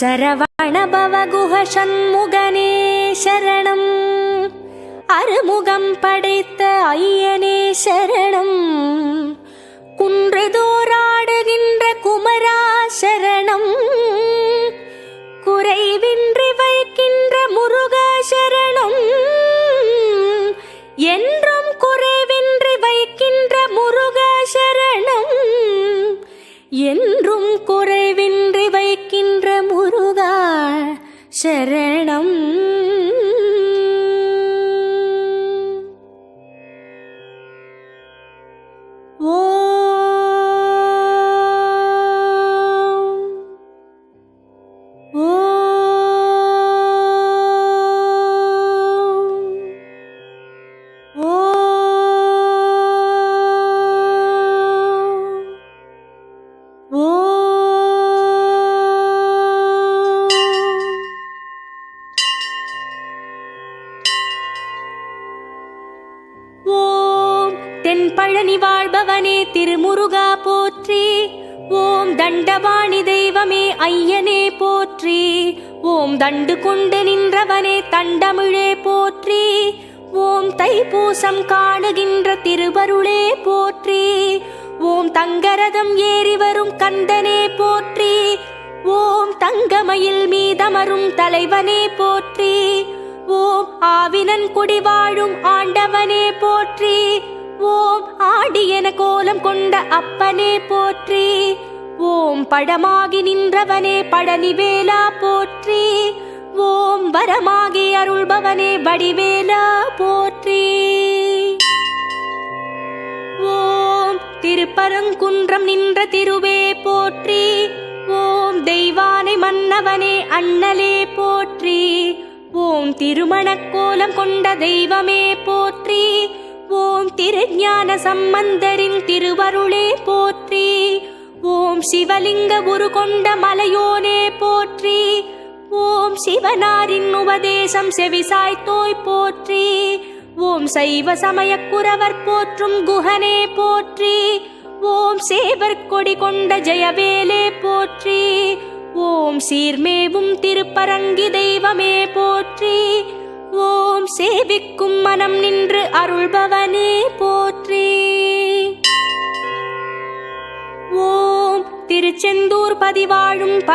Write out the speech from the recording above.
சரவணபவகுஹ சண்முகனே சரணம். அருமுகம் படைத்த ஐயனே சரணம். குன்றுதோராடுகின்ற குமரா சரணம். குறைவின்றி வைக்கின்ற முருகா சரணம். என்றும் குறைவின்றி வைக்கின்ற முருகா சரணம். என் சரணம் தென் பழனி வாழ்பவனே திருமுருகா போற்றி. ஓம் தண்டபாணி தெய்வமே ஐயனே போற்றி. ஓம் தண்டு கொண்டு நின்றவனே தண்டமிழே போற்றி. ஓம் தைப்பூசம் காணுகின்ற திருவருளே போற்றி. ஓம் தங்கரதம் ஏறி வரும் கந்தனே போற்றி. ஓம் தங்கமயில் மீதமரும் தலைவனே போற்றி. ஓம் ஆவினன் குடி வாழும் ஆண்டவனே போற்றி. ஓம் ஆடி என கோலம் கொண்ட அப்பனே போற்றி. ஓம் படமாகி நின்றவனே பழனிவேலா போற்றி. ஓம் வரமாகி அருள்பவனே வடிவேலா போற்றி. ஓம் திருப்பரங்குன்றம் நின்ற திருவே போற்றி. ஓம் தெய்வானை மன்னவனே அண்ணலே போற்றி. ஓம் திருமணக் கோலம் கொண்ட தெய்வமே போற்றி. திருஞான சம்பந்தரின் திருவருளே போற்றி. ஓம் சிவலிங்க உரு கொண்ட மலையோனே போற்றி. ஓம் சிவனாரின் உபதேசம் செவிசாய்த்தோய் போற்றி. ஓம் சைவ சமயக் குரவர் போற்றும் குஹனே போற்றி. ஓம் சேவர் கொடி கொண்ட ஜெயவேலே போற்றி. ஓம் சீர்மேவும் திருப்பரங்கி தெய்வமே போற்றி. சேவிக்கும் மனம் நின்று அருள்பவனே போற்றி. ஓம் திருச்செந்தூர் பதிவாழும் பர